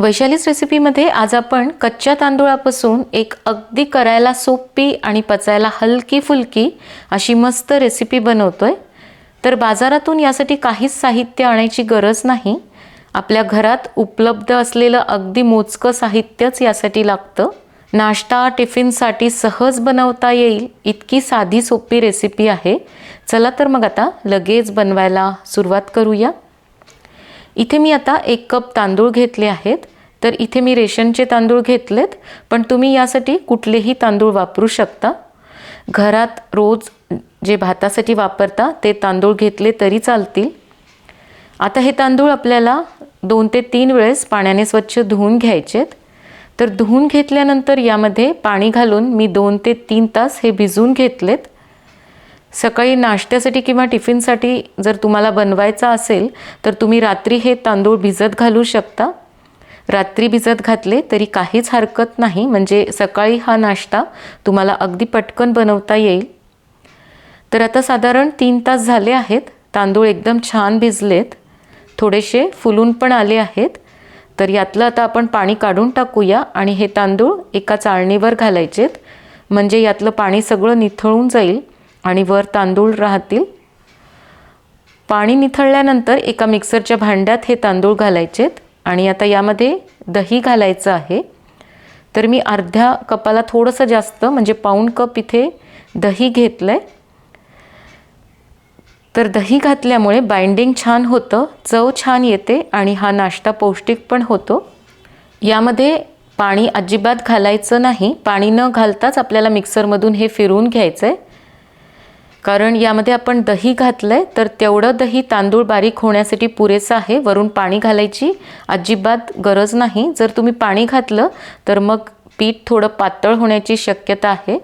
वैशालीच रेसिपीमध्ये आज आपण कच्च्या तांदूळापासून एक अगदी करायला सोपी आणि पचायला हलकी फुलकी अशी मस्त रेसिपी बनवतोय. तर बाजारातून यासाठी काहीच साहित्य आणायची गरज नाही. आपल्या घरात उपलब्ध असलेलं अगदी मोजकं साहित्यच यासाठी लागतं. नाश्ता टिफिनसाठी सहज बनवता येईल इतकी साधी सोपी रेसिपी आहे. चला तर मग आता लगेच बनवायला सुरुवात करूया. इथे मी आता एक कप तांदूळ घेतले आहेत. तर इथे मी रेशनचे तांदूळ घेतलेत पण तुम्ही यासाठी कुठलेही तांदूळ वापरू शकता. घरात रोज जे भातासाठी वापरता ते तांदूळ घेतले तरी चालतील. आता हे तांदूळ आपल्याला दोन ते तीन वेळेस पाण्याने स्वच्छ धुवून घ्यायचेत. तर धुवून घेतल्यानंतर यामध्ये पाणी घालून मी दोन ते तीन तास हे भिजवून घेतलेत. सकाळी नाश्त्यासाठी किंवा टिफिनसाठी जर तुम्हाला बनवायचा असेल तर तुम्ही रात्री हे तांदूळ भिजत घालू शकता. रात्री भिजत घातले तरी काहीच हरकत नाही म्हणजे सकाळी हा नाश्ता तुम्हाला अगदी पटकन बनवता येईल. तर आता साधारण तीन तास झाले आहेत तांदूळ एकदम छान भिजलेत. थोडेसे फुलून पण आले आहेत. तर यातलं आता आपण पाणी काढून टाकूया आणि हे तांदूळ एका चाळणीवर घालायचेत. म्हणजे यातलं पाणी सगळं निथळून जाईल. आणि वर तांदूळ राहतील. पाणी निथळल्यानंतर एका मिक्सरच्या भांड्यात हे तांदूळ घालायचेत आणि आता यामध्ये दही घालायचं आहे. तर मी अर्ध्या कपाला थोडंसं जास्त म्हणजे पाऊण कप इथे दही घेतलं आहे तर दही घातल्यामुळे बाइंडिंग छान होतं चव छान येते आणि हा नाश्ता पौष्टिक पण होतो. यामध्ये पाणी अजिबात घालायचं नाही. पाणी न घालताच आपल्याला मिक्सरमधून हे फिरवून घ्यायचं आहे कारण यामध्ये आपण दही घातलं आहे तर तेवढं दही तांदूळ बारीक होण्यासाठी पुरेसं आहे. वरून पाणी घालायची अजिबात गरज नाही. जर तुम्ही पाणी घातलं तर मग पीठ थोडं पातळ होण्याची शक्यता आहे.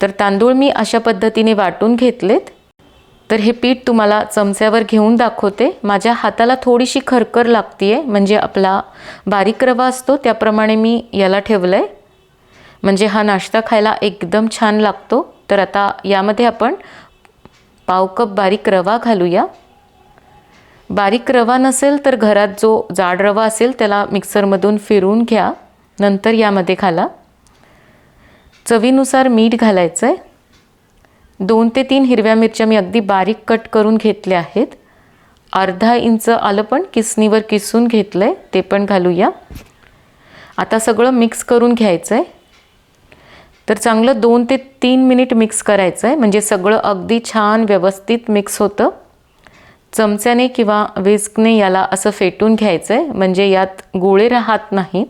तर तांदूळ मी अशा पद्धतीने वाटून घेतलेत. तर हे पीठ तुम्हाला चमच्यावर घेऊन दाखवते. माझ्या हाताला थोडीशी खरखर लागते आहे म्हणजे आपला बारीक रवा असतो त्याप्रमाणे मी याला ठेवलं आहे म्हणजे हा नाश्ता खायला एकदम छान लागतो. तर आता यामध्ये आपण पाव कप बारीक रवा घालूया. बारीक रवा नसेल तर घरात जो जाड रवा असेल त्याला मिक्सरमधून फिरून घ्या. नंतर यामध्ये घाला चवीनुसार मीठ घालायचं आहे दोन ते तीन हिरव्या मिरच्या मी अगदी बारीक कट करून घेतल्या आहेत. अर्धा इंच आलं पण किसणीवर किसून घेतलं आहे ते पण घालूया. आता सगळं मिक्स करून घ्यायचं आहे तर चांगलं दोन ते तीन मिनिट मिक्स करायचं आहे म्हणजे सगळं अगदी छान व्यवस्थित मिक्स होतं. चमच्याने किंवा विस्कने याला असं फेटून घ्यायचं आहे म्हणजे यात गोळे राहत नाहीत.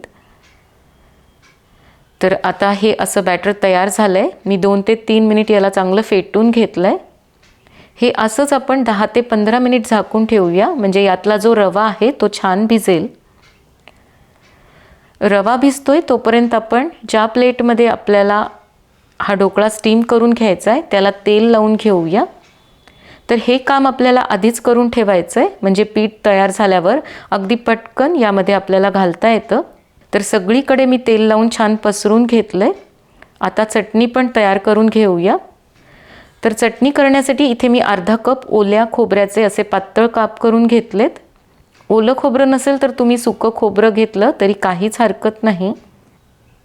तर आता हे असं बॅटर तयार झालं आहे मी दोन ते तीन मिनिट याला चांगलं फेटून घेतलं आहे हे असंच आपण दहा ते पंधरा मिनिट झाकून ठेवूया. म्हणजे यातला जो रवा आहे तो छान भिजेल. रवा भिजतोय तोपर्यंत आपण ज्या प्लेटमध्ये आपल्याला हा ढोकळा स्टीम करून घ्यायचा आहे त्याला तेल लावून घेऊया. तर हे काम आपल्याला आधीच करून ठेवायचं आहे म्हणजे पीठ तयार झाल्यावर अगदी पटकन यामध्ये आपल्याला घालता येतं. तर सगळीकडे मी तेल लावून छान पसरून घेतलं आहे आता चटणी पण तयार करून घेऊया. तर चटणी करण्यासाठी इथे मी अर्धा कप ओल्या खोबऱ्याचे असे पातळ काप करून घेतलेत. ओलं खोबरं नसेल तर तुम्ही सुकं खोबरं घेतलं तरी काहीच हरकत नाही.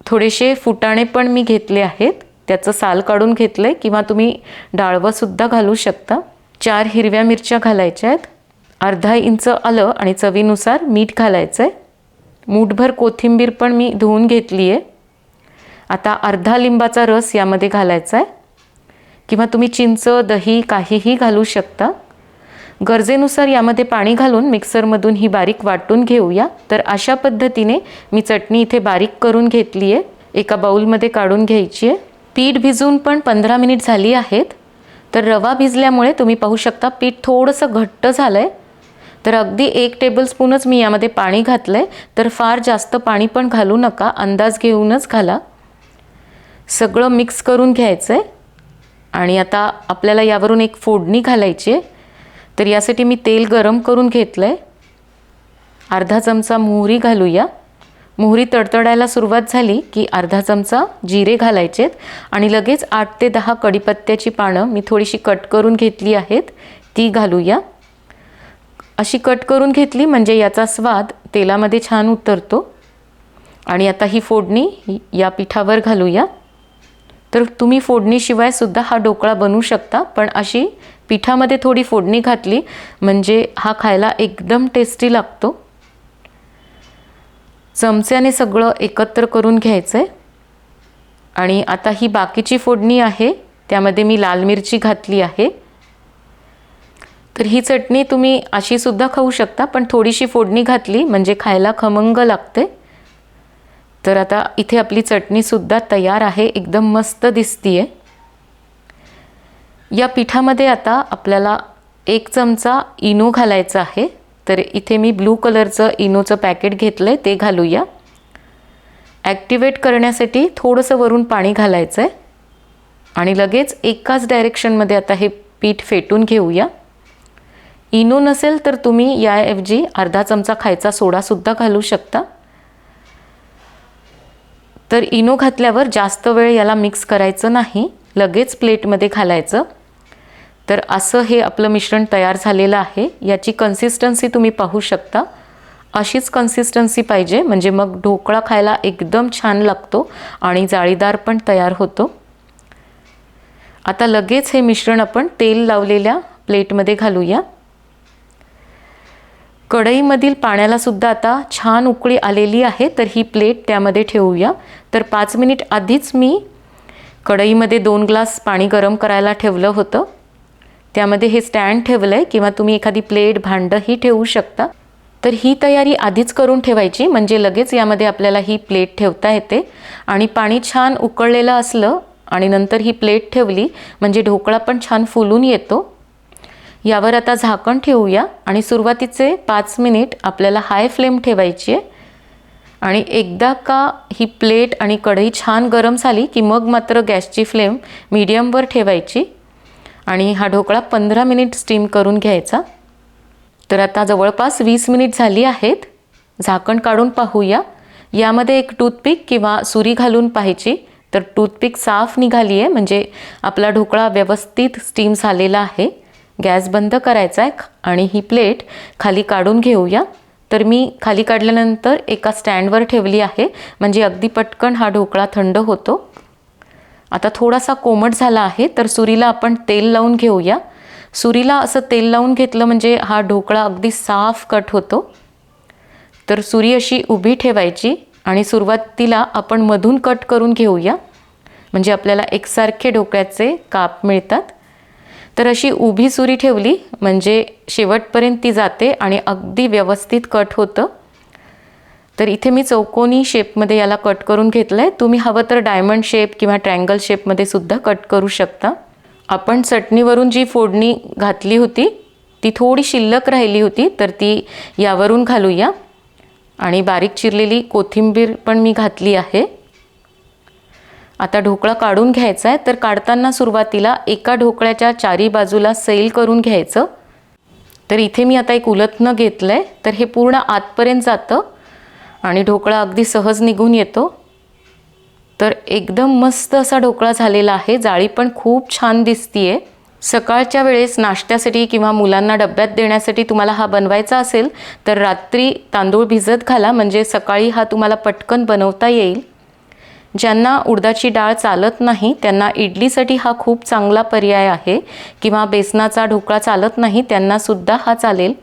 थोडेसे फुटाणे पण मी घेतले आहेत. त्याचं साल काढून घेतलं आहे किंवा तुम्ही डाळवंसुद्धा घालू शकता. चार हिरव्या मिरच्या घालायच्या आहेत. अर्धा इंच आलं आणि चवीनुसार मीठ घालायचं आहे मूठभर कोथिंबीर पण मी धुवून घेतली आहे आता अर्धा लिंबाचा रस यामध्ये घालायचा आहे किंवा तुम्ही चिंच दही काहीही घालू शकता. गरजेनुसार यामध्ये पाणी घालून मिक्सरमधून ही बारीक वाटून घेऊया. तर अशा पद्धतीने मी चटणी इथे बारीक करून घेतली आहे. एका बाऊलमध्ये काढून घ्यायची आहे. पीठ भिजून पण पंधरा मिनिट झाली आहेत. तर रवा भिजल्यामुळे तुम्ही पाहू शकता पीठ थोडंसं घट्ट झालं आहे तर अगदी एक टेबलस्पूनच मी यामध्ये पाणी घातलं आहे तर फार जास्त पाणी पण घालू नका. अंदाज घेऊनच घाला. सगळं मिक्स करून घ्यायचं आहे आणि आता आपल्याला यावरून एक फोडणी घालायची आहे. तर यासाठी मी तेल गरम करून घेतलं आहे अर्धा चमचा मोहरी घालूया. मोहरी तडतडायला सुरुवात झाली की अर्धा चमचा जिरे घालायचेत आणि लगेच आठ ते दहा कडीपत्त्याची पानं मी थोडीशी कट करून घेतली आहेत ती घालूया. अशी कट करून घेतली म्हणजे याचा स्वाद तेलामध्ये छान उतरतो. आणि आता ही फोडणी या पिठावर घालूया. तर तुम्ही फोडणीशिवाय सुद्धा हा ढोकळा बनवू शकता. पण अशी पिठामध्ये थोडी फोडणी घातली म्हणजे हा खायला एकदम टेस्टी लागतो. चमच्याने सगळं एकत्र करून घ्यायचं आहे आणि आता ही बाकीची फोडणी आहे त्यामध्ये मी लाल मिरची घातली आहे. तर ही चटणी तुम्ही अशीसुद्धा खाऊ शकता पण थोडीशी फोडणी घातली म्हणजे खायला खमंग लागते. तर आता इथे आपली चटणीसुद्धा तयार आहे एकदम मस्त दिसतीये. या पिठामध्ये आता आपल्याला एक चमचा इनो घालायचा आहे. तर इथे मी ब्लू कलरचं इनोचं पॅकेट घेतलं आहे ते घालूया. ॲक्टिवेट करण्यासाठी थोडंसं वरून पाणी घालायचं आहे आणि लगेच एकाच डायरेक्शनमध्ये आता हे पीठ फेटून घेऊया. इनो नसेल तर तुम्ही याऐवजी अर्धा चमचा खायचा सोडासुद्धा घालू शकता. तर इनो घातल्यावर जास्त वेळ याला मिक्स करायचं नाही लगेच प्लेटमध्ये घालायचं. तर असं हे आपलं मिश्रण तयार झालेलं आहे. याची कन्सिस्टन्सी तुम्ही पाहू शकता. अशीच कन्सिस्टन्सी पाहिजे म्हणजे मग ढोकळा खायला एकदम छान लागतो आणि जाळीदार पण तयार होतो. आता लगेच हे मिश्रण आपण तेल लावलेल्या प्लेटमध्ये घालूया. कढईमधील पाण्याला सुद्धा आता छान उकळी आलेली आहे तर ही प्लेट त्यामध्ये ठेवूया. तर पाच मिनिट आधीच मी कढईमध्ये दोन ग्लास पाणी गरम करायला ठेवलं होतं. त्यामध्ये हे स्टँड ठेवलं आहे किंवा तुम्ही एखादी प्लेट भांडंही ठेवू शकता. तर ही तयारी आधीच करून ठेवायची म्हणजे लगेच यामध्ये आपल्याला ही प्लेट ठेवता येते. आणि पाणी छान उकळलेलं असलं आणि नंतर ही प्लेट ठेवली म्हणजे ढोकळा पण छान फुलून येतो. यावर आता झाकण ठेवूया. आणि सुरुवातीचे पाच मिनिट आपल्याला हाय फ्लेम ठेवायची आहे. आणि एकदा का ही प्लेट आणि कढई छान गरम झाली की मग मात्र गॅसची फ्लेम मीडियमवर ठेवायची. आणि हा ढोकळा पंधरा मिनिट स्टीम करून घ्यायचा. तर आता जवळपास वीस मिनिट झाली आहेत. झाकण काढून पाहूया. यामध्ये एक टूथपिक किंवा सुरी घालून पाहायची. तर टूथपिक साफ निघाली आहे म्हणजे आपला ढोकळा व्यवस्थित स्टीम झालेला आहे. गॅस बंद करायचा आहे आणि ही प्लेट खाली काढून घेऊया. तर मी खाली काढल्यानंतर एका स्टँडवर ठेवली आहे. म्हणजे अगदी पटकन हा ढोकळा थंड होतो. आता थोडासा कोमट झाला आहे तर सुरीला आपण तेल लावून घेऊया. सुरीला असं तेल लावून घेतलं म्हणजे हा ढोकळा अगदी साफ कट होतो. तर सुरी अशी उभी ठेवायची आणि सुरुवातीला आपण मधून कट करून घेऊया. म्हणजे आपल्याला एकसारखे ढोकळ्याचे काप मिळतात. तर अशी उभी सुरी ठेवली म्हणजे शेवटपर्यंत ती जाते आणि अगदी व्यवस्थित कट होतं. तर इथे मी चौकोनी शेपमध्ये याला कट करून घेतलं आहे तुम्ही हवं तर डायमंड शेप किंवा ट्रँगल शेपमध्ये सुद्धा कट करू शकता. आपण चटणीवरून जी फोडणी घातली होती ती थोडी शिल्लक राहिली होती तर ती यावरून घालूया. आणि बारीक चिरलेली कोथिंबीर पण मी घातली आहे. आता ढोकळा काढून घ्यायचा आहे तर काढताना सुरुवातीला एका ढोकळ्याच्या चारी बाजूला सैल करून घ्यायचं. तर इथे मी आता एक उलथनं घेतलं आहे तर हे पूर्ण आतपर्यंत जातं आणि ढोकळा अगदी सहज निघून येतो. तर एकदम मस्त असा ढोकळा झालेला आहे जाळी पण खूप छान दिसतीये. सकाळच्या वेळेस नाश्त्यासाठी किंवा मुलांना डब्यात देण्यासाठी तुम्हाला हा बनवायचा असेल तर रात्री तांदूळ भिजत घाला म्हणजे सकाळी हा तुम्हाला पटकन बनवता येईल. ज्यांना उडदाची डाळ चालत नाही त्यांना इडलीसाठी हा खूप चांगला पर्याय आहे किंवा बेसनाचा ढोकळा चालत नाही त्यांनासुद्धा हा चालेल.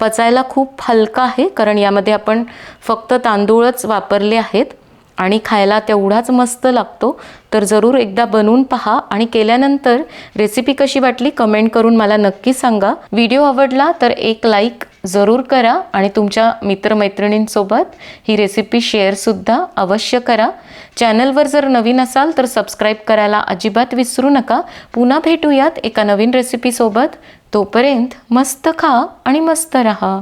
पचायला खूप हलका आहे कारण यामध्ये आपण फक्त तांदूळच वापरले आहेत आणि खायला तेवढाच मस्त लागतो. तर जरूर एकदा बनवून पहा आणि केल्यानंतर रेसिपी कशी वाटली कमेंट करून मला नक्की सांगा. व्हिडिओ आवडला तर एक लाईक जरूर करा आणि तुमच्या मित्रमैत्रिणींसोबत ही रेसिपी शेअरसुद्धा अवश्य करा. चॅनलवर जर नवीन असाल तर सबस्क्राईब करायला अजिबात विसरू नका. पुन्हा भेटूयात एका नवीन रेसिपीसोबत तोपर्यंत मस्त खा आणि मस्त रहा.